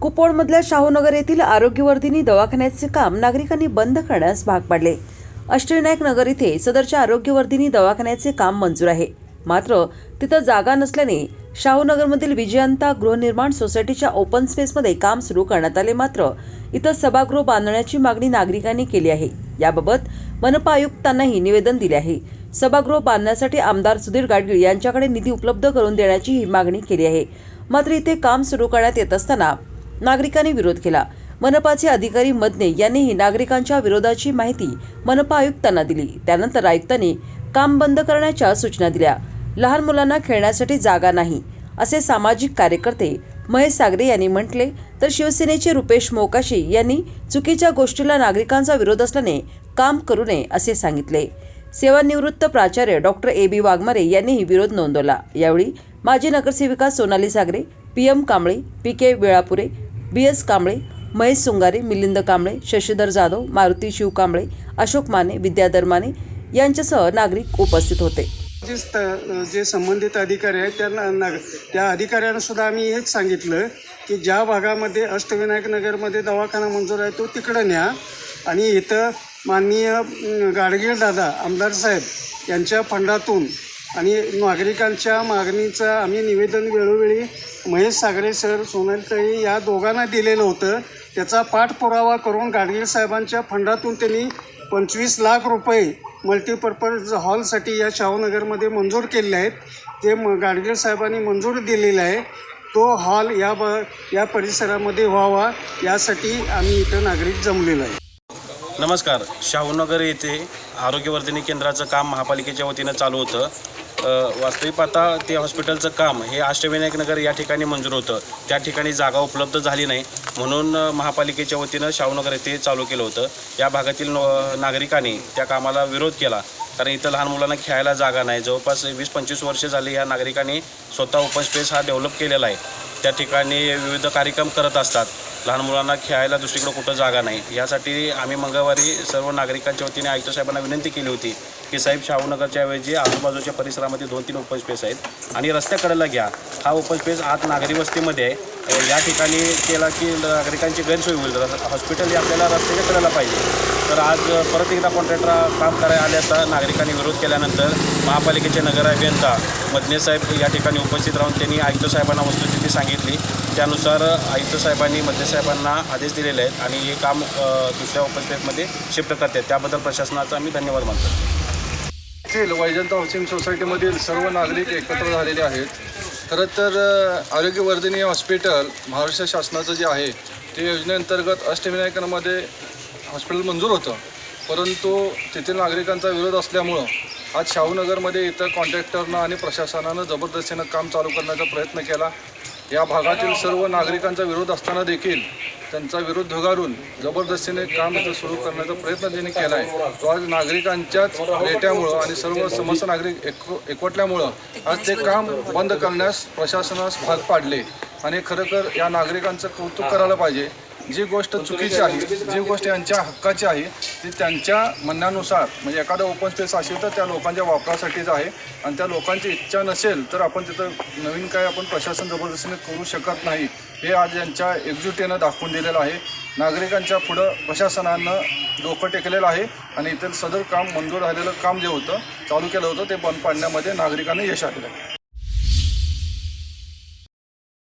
कुपवाडमधल्या शाहूनगर येथील आरोग्यवर्धिनी दवाखान्याचे काम नागरिकांनी बंद करण्यास भाग पाडले. अष्टविनायक नगर इथे सदरच्या आरोग्यवर्धिनी दवाखान्याचे काम मंजूर आहे. मात्र तिथं जागा नसल्याने शाहूनगरमधील विजयंता गृहनिर्माण सोसायटीच्या ओपन स्पेसमध्ये काम सुरू करण्यात आले. मात्र इथं सभागृह बांधण्याची मागणी नागरिकांनी केली आहे. याबाबत मनपा आयुक्तांनाही निवेदन दिले आहे. सभागृह बांधण्यासाठी आमदार सुधीर गाडगीळ यांच्याकडे निधी उपलब्ध करून देण्याची ही मागणी केली आहे. मात्र इथे काम सुरू करण्यात येत असताना नागरिकांनी विरोध केला. मनपाचे अधिकारी मदने यांनीही नागरिकांच्या विरोधाची माहिती मनपा आयुक्तांना दिली. त्यानंतर आयुक्तांनी काम बंद करण्याच्या सूचना दिल्या. लहान मुलांना खेळण्यासाठी जागा नाही असे सामाजिक कार्यकर्ते महेश सागरे यांनी म्हटले. तर शिवसेनेचे रुपेश मोकाशी यांनी चुकीच्या गोष्टीला नागरिकांचा विरोध असल्याने काम करू नये असे सांगितले. सेवानिवृत्त प्राचार्य डॉक्टर ए बी वाघमारे यांनीही विरोध नोंदवला. यावेळी माजी नगरसेविका Sonali Sagare P M Kamble P K Velapure B S Kamble Mahesh Sungare Milind Kamble Shashidhar Jadhav Maruti Shiv Kamble Ashok Mane Vidyadhar Mane यांच्यासह नागरिक उपस्थित होते. जे स्त- जे संबंधित अधिकारी आहेत त्यांना नाग त्या अधिकाऱ्यांना सुद्धा आम्ही हेच सांगितलं की ज्या भागामध्ये अष्टविनायक नगरमध्ये दवाखाना मंजूर आहे तो तिकडं न्या. आणि इथं माननीय गाडगीळ दादा आमदार साहेब यांच्या फंडातून आणि नागरिकांच्या मागणीचं आम्ही निवेदन वेळोवेळी महेश सागरे सर सोनलताई या दोघांना दिलेलं होतं. त्याचा पाठपुरावा करून गाडगीळ साहेबांच्या फंडातून त्यांनी पंचवीस लाख रुपये मल्टीपर्पज हॉलसाठी या शाहूनगरमध्ये मंजूर केलेले आहेत. ते म गाडगीळ साहेबांनी मंजूर दिलेला आहे तो हॉल या ब या परिसरामध्ये व्हावा यासाठी आम्ही इथं नागरिक जमलेलो आहे. नमस्कार. शाहूनगर येथे आरोग्यवर्धिनी केंद्राचं काम महापालिकेच्या वतीनं चालू होतं. वास्तविक पाहता ते हॉस्पिटलचं काम हे अष्टविनायक नगर या ठिकाणी मंजूर होतं. त्या ठिकाणी जागा उपलब्ध झाली नाही. म्हणून महापालिकेच्या वतीनं शाहूनगर येथे चालू केलं होतं. या भागातील नागरिकांनी त्या कामाला विरोध केला. कारण इथं लहान मुलांना खेळायला जागा नाही. जवळपास वीस पंचवीस वर्ष झाली या नागरिकांनी स्वतः ओपन स्पेस हा डेव्हलप केलेला आहे. त्या ठिकाणी विविध कार्यक्रम करत असतात. लहान मुलांना खेळायला दुसरीकडं कुठं जागा नाही. यासाठी आम्ही मंगळवारी सर्व नागरिकांच्या वतीने आयुक्त साहेबांना विनंती केली होती की साहेब शाहूनगरच्या ऐवजी आजूबाजूच्या परिसरामध्ये दोन तीन ओपन स्पेस आहेत आणि रस्त्याकडेला घ्या. हा ओपन स्पेस आत नागरी वस्तीमध्ये आहे. या ठिकाणी केला की नागरिकांची गैरसोय होईल. हॉस्पिटल हे आपल्याला रस्त्याच्या कडेला पाहिजे. तर आज परत एकदा कॉन्ट्रॅक्टर काम करायला आले असता नागरिकांनी विरोध केल्यानंतर महापालिकेचे नगर अभियंता मदने साहेब या ठिकाणी उपस्थित राहून त्यांनी आयुक्त साहेबांना वस्तुस्थिती सांगितली. त्यानुसार आयुक्त साहेबांनी मदने साहेबांना आदेश दिलेले आहेत आणि हे काम दुसऱ्या उपस्थितीमध्ये शिफ्ट करतात त्याबद्दल प्रशासनाचा आम्ही धन्यवाद मानतो. वैजंत वैजंता हाऊसिंग सोसायटीमधील सर्व नागरिक एकत्र झालेले आहेत. खरं तर आरोग्यवर्धिनी हॉस्पिटल महाराष्ट्र शासनाचं जे आहे ते योजनेअंतर्गत अष्टविनायकांमध्ये हॉस्पिटल मंजूर होतं. परंतु तेथील नागरिकांचा विरोध असल्यामुळं आज शाहूनगरमध्ये इथं कॉन्ट्रॅक्टरनं आणि प्रशासनानं जबरदस्तीनं काम चालू करण्याचा प्रयत्न केला. या भागातील सर्व नागरिकांचा विरोध असताना देखील त्यांचा विरोध धुगारून जबरदस्तीने काम इथं सुरू करण्याचा प्रयत्न त्यांनी केला आहे. तो आज नागरिकांच्याच नेत्यामुळं आणि सर्व समस्त नागरिक एक एकवटल्यामुळं आज ते काम बंद करण्यास प्रशासनास भाग पाडले. आणि खरोखर या नागरिकांचं कौतुक करायला पाहिजे. जी गोष्ट चुकीची आहे जी गोष्ट यांच्या हक्काची आहे ती त्यांच्या म्हणण्यानुसार म्हणजे एखादा ओपन स्पेस असेल तर त्या लोकांच्या वापरासाठीच आहे. आणि त्या लोकांची इच्छा नसेल तर आपण तिथं नवीन काय आपण प्रशासन जबरदस्तीने करू शकत नाही. हे आज यांच्या एकजुटीनं दाखवून दिलेलं आहे. नागरिकांच्या पुढं प्रशासनानं डोकं टेकलेलं आहे आणि इथं सदर काम मंजूर झालेलं काम जे होतं चालू केलं होतं ते बंद पाडण्यामध्ये नागरिकांना यश आलेलं आहे